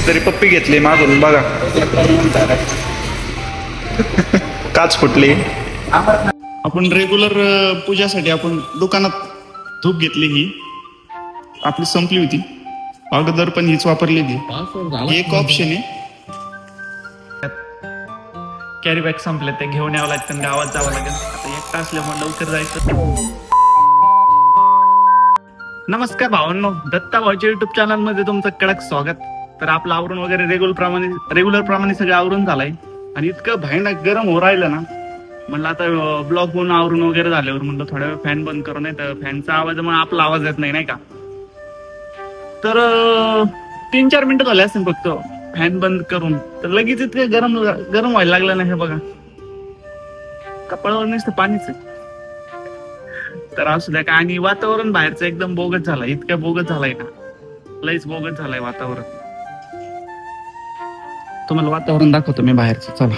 कोणीतरी पप्पी घेतली मागून बघा. काच फुटली. आपण रेग्युलर पूजासाठी आपण दुकानात धूप घेतली ही. आपली संपली होती. अगोदर पण हीच वापरलेली ही एक ऑप्शन आहे. कॅरी बॅग संपले ते घेऊन यावं लागतं गावात जावं लागेल. आता एकटा असल्यामुळे लवकर जायचं. नमस्कार भावांनो. दत्ता भाऊच्या युट्यूब चॅनलमध्ये तुमचं कडक स्वागत. तर आपलं आवरून वगैरे रेग्युलर प्रमाणे रेग्युलर प्रमाणे सगळं आवरून झालंय. आणि इतकं भयानक गरम हो राहिलं ना म्हणलं आता ब्लॉक होऊन आवरून वगैरे झाल्यावर म्हणलं थोड्या वेळ फॅन बंद करू नाही तर फॅनचा आवाज मग आपला आवाज येत नाही नाही का? तर तीन चार मिनिटं झाले असतील फक्त फॅन बंद करून. तर लगेच इतकं गरम गरम व्हायला लागलं नाही हे बघा. कपाळावर नसतं पाणीच तर असू द्या का आणि वातावरण बाहेरचं एकदम बोगत झालं इतकं बोगत झालंय ना. लईच बोगत झालंय वातावरण. तुम्हाला वातावरण दाखवतो मी बाहेरचं. चला.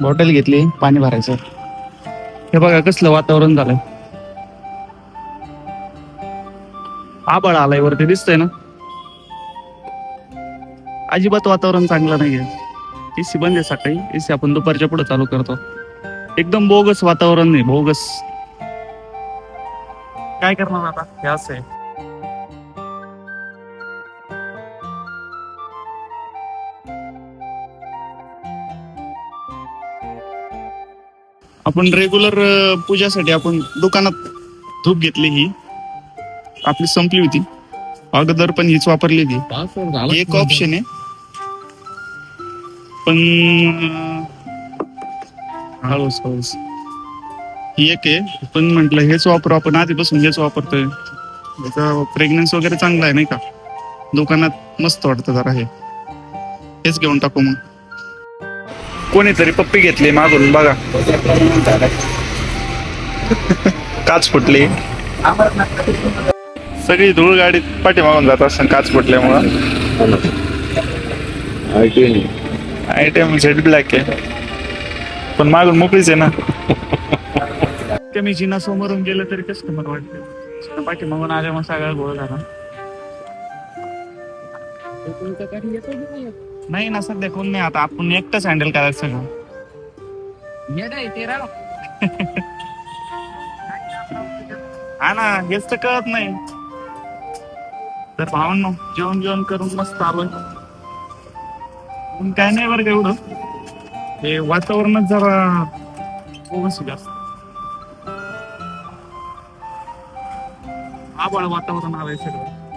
बॉटल घेतली पाणी भरायचं. हे बघा कसलं वातावरण झालंय. आबाळ आलाय वरती दिसतंय ना? अजिबात वातावरण चांगलं नाहीये. एसी बंद आहे सकाळी. एसी आपण दुपारच्या पुढे चालू करतो. एकदम बोगस वातावरण नाही बोगस. काय करणार आता? हे असं आहे. आपण रेग्युलर पूजासाठी आपण दुकानात धूप घेतली ही. आपली संपली होती. अगोदर पण हीच वापरलेली ही एक ऑप्शन आहे. पण अं, हळूच हळूच. ही एक आहे. पण म्हंटल हेच वापरू. आपण आधीपासून हेच वापरतोय. याचा प्रेग्नन्स वगैरे चांगला आहे नाही का? दुकानात मस्त वाटतं जरा हे. हेच घेऊन टाकू मग कोणीतरी पप्पी घेतली मागून बघा. काच फुटली. सगळी धूळ गाडीत पाठीमागून जात असं काच फुटल्यामुळं. आयटम झेड ब्लॅक आहे. पण मागून मोकळीच आहे ना. कमी जिना समोरून गेलं तरी कस्टमर वाटते? पाठीमागून आल्या मग सगळा गोळ झाला. नाही ना सध्या कोण नाही आता आपण एकटंच हँडल करायचं सगळं. हा ना हेच तर कळत नाही. तर भावांनो जेवण जेवण करून मस्त आलोय. पण काय नाही बरं का एवढं. हे वातावरणच जरा आहे जास्त. आबाळ वातावरण आलंय सगळं.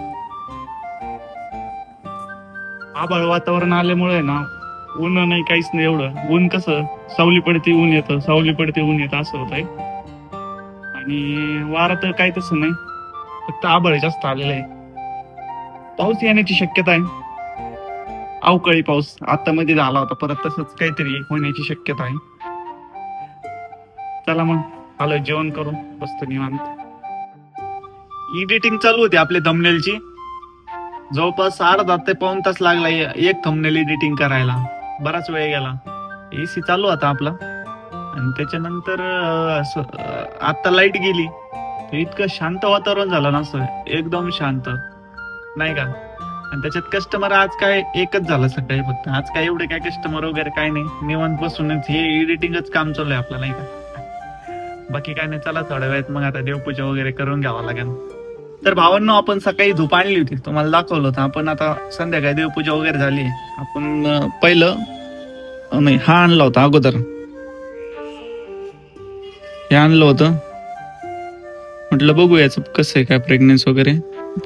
आभाळ वातावरण आल्यामुळे ना ऊन नाही काहीच नाही एवढं. ऊन कसं सावली पडते ऊन येतं सावली पडते ऊन येतं असं होत आहे आणि वारा तर काही तसं नाही फक्त आभाळ जास्त आलेलं आहे. पाऊस येण्याची शक्यता आहे. अवकाळी पाऊस आता मध्ये झाला होता परत तसंच काहीतरी होण्याची शक्यता आहे. चला मग आलो जेवण करू बसतो निवांत. एडिटिंग चालू होती आपल्या थंबनेलची जवळपास अर्धा ते पाऊन तास लागला एक थंबनेल एडिटिंग करायला. बराच वेळ गेला. ए सी चालू होता आपला. आणि त्याच्यानंतर असं, आता लाइट गेली. तर इतकं शांत वातावरण झालं ना असं. एकदम शांत. नाही का? आणि त्याच्यात कस्टमर आज काय एकच झालं सकाळी फक्त. आज काय एवढे काय कस्टमर वगैरे काय नाही. निवांत बसूनच हे एडिटिंगच काम चालू आहे आपलं नाही का? बाकी काय नाही. चला थोड्या वेळात मग आता देवपूजा वगैरे करून घ्यावं लागेल. तर भावांनो आपण सकाळी धूप आणली होती. तुम्हाला दाखवलं होतं. आपण आता संध्याकाळी देवपूजा वगैरे झाली आपण पहिलं नाही हा आणला होता अगोदर. हे आणलं होतं. म्हटलं बघू याचं कसं आहे काय प्रेग्नेन्स वगैरे.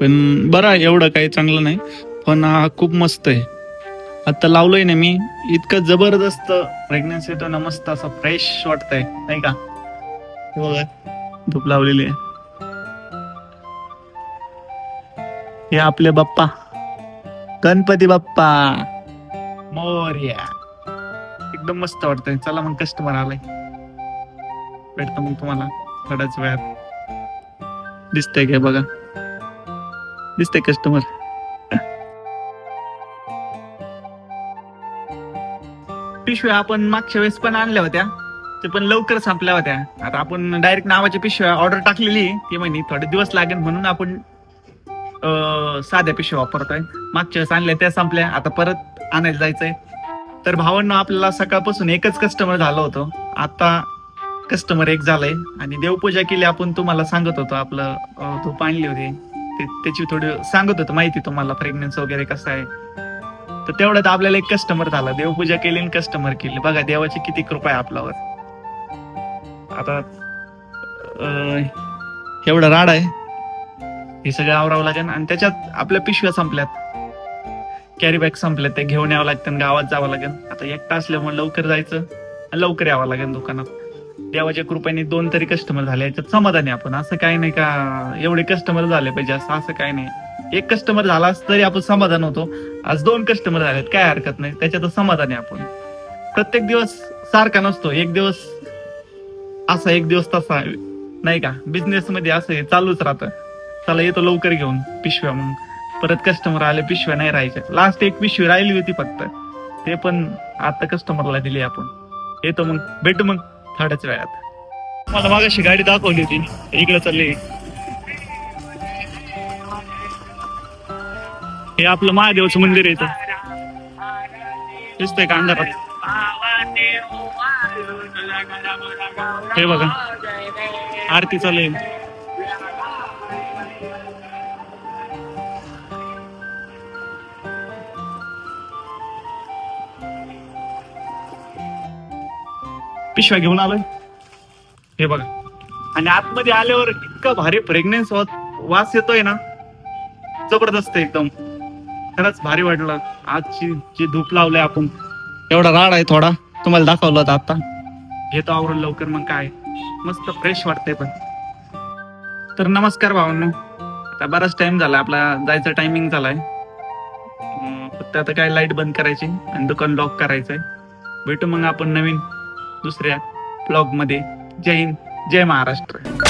पण बरं आहे एवढं काही चांगलं नाही. पण हा खूप मस्त आहे. आता लावलोय ना मी इतकं जबरदस्त प्रेग्नेन्सी तो ना मस्त असं फ्रेश वाटतंय नाही का? बघा धूप लावलेली आहे. हे आपले बाप्पा. गणपती बाप्पा. मोर्या. एकदम मस्त वाटतंय. चला मग कस्टमर आलाय. भेटतो मग तुम्हाला थोड्याच वेळात. दिसतंय काय बघा? दिसतंय कस्टमर पिशव्या आपण मागच्या वेळेस पण आणल्या होत्या. ते पण लवकर संपल्या होत्या. आता आपण डायरेक्ट नावाच्या पिशव्या ऑर्डर टाकलेली ती म्हणे थोडे दिवस लागेल म्हणून आपण साध्या पिशव्या वापरतोय. मागच्या वेळेस आणल्या त्या संपल्या. आता परत आणायला जायचंय. तर भावांना आपल्याला सकाळपासून एकच कस्टमर झालं होतं. आता कस्टमर एक झालंय. आणि देवपूजा केली आपण तुम्हाला सांगत होतो आपलं अं, धूप आणली होती. ते- त्याची थोडी सांगत होतं माहिती तुम्हाला प्रेग्नन्सी वगैरे कसं आहे. तर तेवढ्यात आपल्याला एक कस्टमर झाला. देवपूजा केली आणि कस्टमर केली. बघा देवाची किती कृपा आहे आपल्यावर. आता एवढं एवढा राड आहे. हे सगळं आवरावं लागेल आणि त्याच्यात आपल्या पिशव्या संपल्यात. कॅरी बॅग संपल्यात ते घेऊन यावं लागतं आणि गावात जावं लागेल. आता एकटा असल्यामुळे लवकर जायचं लवकर यावं लागेल दुकानात. देवाच्या कृपेने दोन तरी कस्टमर झाले याच्यात समाधानी आपण. असं काही नाही का एवढे कस्टमर झाले पाहिजे असं असं काय नाही. एक कस्टमर झाला तरी आपण समाधान होतो. आज दोन कस्टमर झालेत काय हरकत नाही. त्याच्यात समाधानी आपण. प्रत्येक दिवस सारखा नसतो. एक दिवस असा एक दिवस तसा. नाही का? बिझनेस मध्ये असं चालूच राहतं. चला येतो लवकर घेऊन पिशव्या मग. परत कस्टमर आले पिशव्या नाही राहायच्या. लास्ट एक पिशवी राहिली होती फक्त. ते पण आता कस्टमरला दिली आपण. येतो मग. भेटू मग थोड्याच वेळात. मला मागाशी गाडी दाखवली होती. इकडे चालली. हे आपलं महादेवचं मंदिर आहे इथं. दिसतंय का अंधारात? हे बघा. आरती चालू आहे. पिशव्या घेऊन आलोय. हे बघा. आणि आतमध्ये आल्यावर इतका भारी फ्रेग्नेन्स वास येतोय ना. जबरदस्त आहे एकदम. खरंच भारी वाटलं. आजची जी धूप लावलंय आपण. एवढा राड आहे थोडा. तुम्हाला दाखवलं होतं आता. घेतो आवरून लवकर मग काय. मस्त फ्रेश वाटतंय पण. तर नमस्कार भावांनो. आता बराच टाइम झाला. आपला जायचा टायमिंग झालाय. फक्त आता काय लाइट बंद करायची आणि दुकान लॉक करायचंय. भेटू मग आपण नवीन. दुसऱ्या ब्लॉगमध्ये जय हिंद जय महाराष्ट्र.